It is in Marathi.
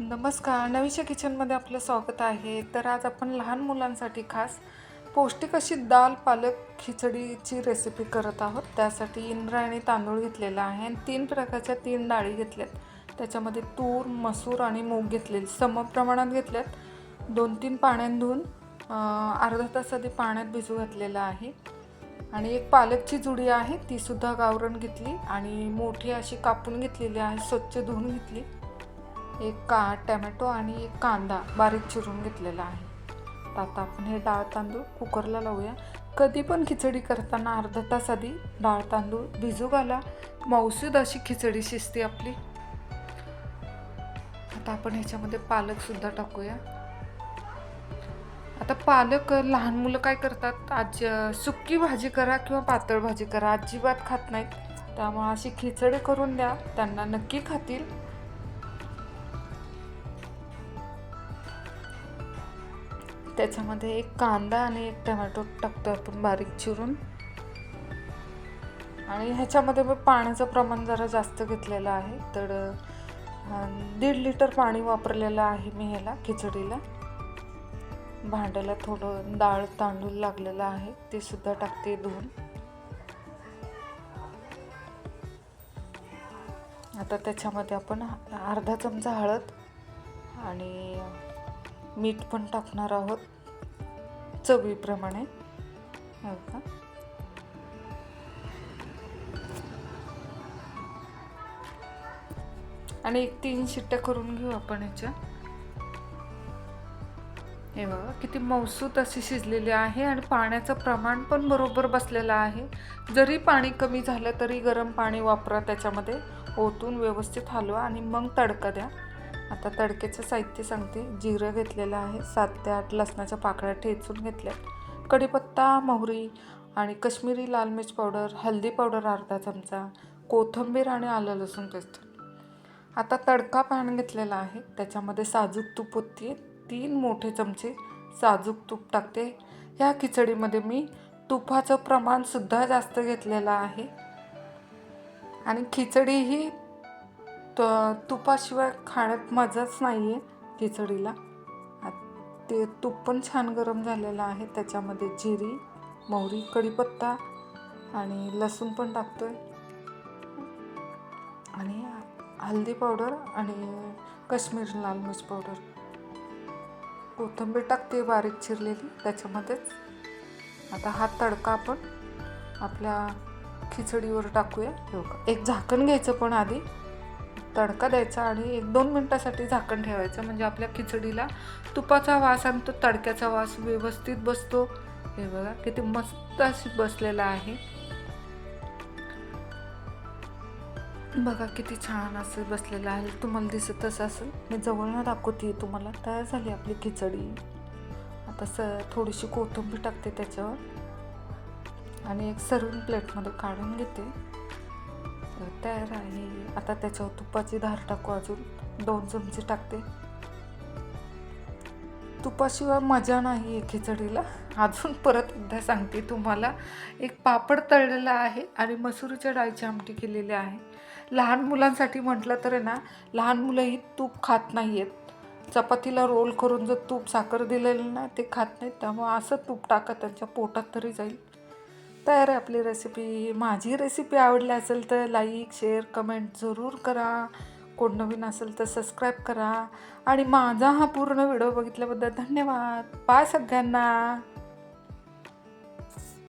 नमस्कार. नवीच्या किचनमध्ये आपलं स्वागत आहे. तर आज आपण लहान मुलांसाठी खास पौष्टिक अशी दाल पालक खिचडीची रेसिपी करत आहोत. त्यासाठी इंद्रायणी तांदूळ घेतलेला आहे आणि तीन प्रकारच्या तीन डाळी घेतल्यात. त्याच्यामध्ये तूर मसूर आणि मूग घेतलेली. समप्रमाणात घेतल्यात. दोन तीन पाण्यात धुवून अर्धा तास आधी पाण्यात भिजू घातलेलं आहे. आणि एक पालकची जुडी आहे. तीसुद्धा गावरण घेतली आणि मोठी अशी कापून घेतलेली आहे. स्वच्छ धुवून घेतली. एक का टॅमॅटो आणि एक कांदा बारीक चिरून घेतलेला आहे. तर आता आपण हे डाळ तांदूळ कुकरला लावूया. कधी पण खिचडी करताना अर्धा तास आधी डाळ तांदूळ भिजू घाला. मौसूद अशी खिचडी शिजते आपली. आता आपण ह्याच्यामध्ये पालकसुद्धा टाकूया. आता पालक लहान मुलं काय करतात? आज सुक्की भाजी करा किंवा पातळ भाजी करा. अजिबात खात नाहीत. त्यामुळे अशी खिचडी करून द्या. त्यांना नक्की खातील. त्याच्यामध्ये एक कांदा आणि एक टमॅटो टाकतो आपण बारीक चिरून. आणि ह्याच्यामध्ये मी पाण्याचं प्रमाण जरा जास्त घेतलेलं आहे. तर दीड लिटर पाणी वापरलेलं आहे मी ह्याला खिचडीला. भांड्याला थोडं डाळ तांदूळ लागलेलं आहे ते सुद्धा टाकते धुवून. आता त्याच्यामध्ये आपण अर्धा चमचा हळद आणि मीठ पण टाकणार आहोत चवीप्रमाणे. हो का आणि एक तीन शिट्ट्या करून घेऊ आपण ह्याच्या हे बघा किती मौसूत अशी शिजलेली आहे आणि पाण्याचं प्रमाण पण बरोबर बसलेलं आहे. जरी पाणी कमी झालं तरी गरम पाणी वापरा त्याच्यामध्ये ओतून व्यवस्थित हलवा आणि मग तडका द्या. आता तडक्याचं साहित्य सांगते. जिरं घेतलेलं आहे. सात ते आठ लसणाच्या पाकळ्या ठेचून घेतल्या. कढीपत्ता मोहरी आणि कश्मीरी लाल मिर्च पावडर हल्दी पावडर अर्धा चमचा कोथिंबीर आणि आलं लसूण पेस्ट. आता तडका पॅन घेतलेला आहे. त्याच्यामध्ये साजूक तूप होते तीन मोठे चमचे साजूक तूप टाकते. ह्या खिचडीमध्ये मी तुपाचं प्रमाणसुद्धा जास्त घेतलेलं आहे. आणि खिचडी ही त तुपाशिवाय खाण्यात मजाच नाही आहे खिचडीला. आ- ते तूप पण छान गरम झालेलं आहे त्याच्यामध्ये जिरी मोहरी कढीपत्ता आणि लसूण पण टाकतो आहे आणि हल्दी पावडर आणि काश्मीर लाल मिर्च पावडर. कोथिंबीर टाकते बारीक चिरलेली त्याच्यामध्येच. आता हा तडका आपण आपल्या खिचडीवर टाकूया. हो का एक झाकण घ्यायचं पण आधी. तडका द्यायचा आणि एक दोन मिनटासाठी झाकण ठेवायचं. म्हणजे आपल्या खिचडीला तुपाचा वास आणि तो तडक्याचा वास व्यवस्थित बसतो. हे बघा किती मस्त अशी बसलेला आहे. बघा किती छान असं बसलेलं आहे. तुम्हाला दिसतच असेल. मी जवळनं दाखवते तुम्हाला. तयार झाली आपली खिचडी. आता स थोडीशी कोथिंबीर टाकते त्याच्यावर. आणि एक सर्विंग प्लेटमध्ये काढून घेते. तर तयार आहे. आता त्याच्यावर तुपाची धार टाकू अजून. दोन चमचे टाकते. तुपाशिवाय मजा नाही आहे खिचडीला. अजून परत एकदा सांगते तुम्हाला. एक पापड तळलेला आहे आणि मसुरीच्या डाळीची आमटी केलेली आहे. लहान मुलांसाठी म्हटलं तर आहे ना लहान मुलंही तूप खात नाही आहेत चपातीला रोल करून जर तूप साखर दिलेलं ना ते खात नाहीत. त्यामुळं असं तूप टाका त्यांच्या पोटात तरी जाईल. तयार आहे आपली रेसिपी माझी रेसिपी आवडली असेल तर लाईक शेअर कमेंट जरूर करा. कोण नवीन असेल तर सबस्क्राईब करा. आणि माझा हा पूर्ण व्हिडिओ बघितल्याबद्दल धन्यवाद. बाय सगळ्यांना.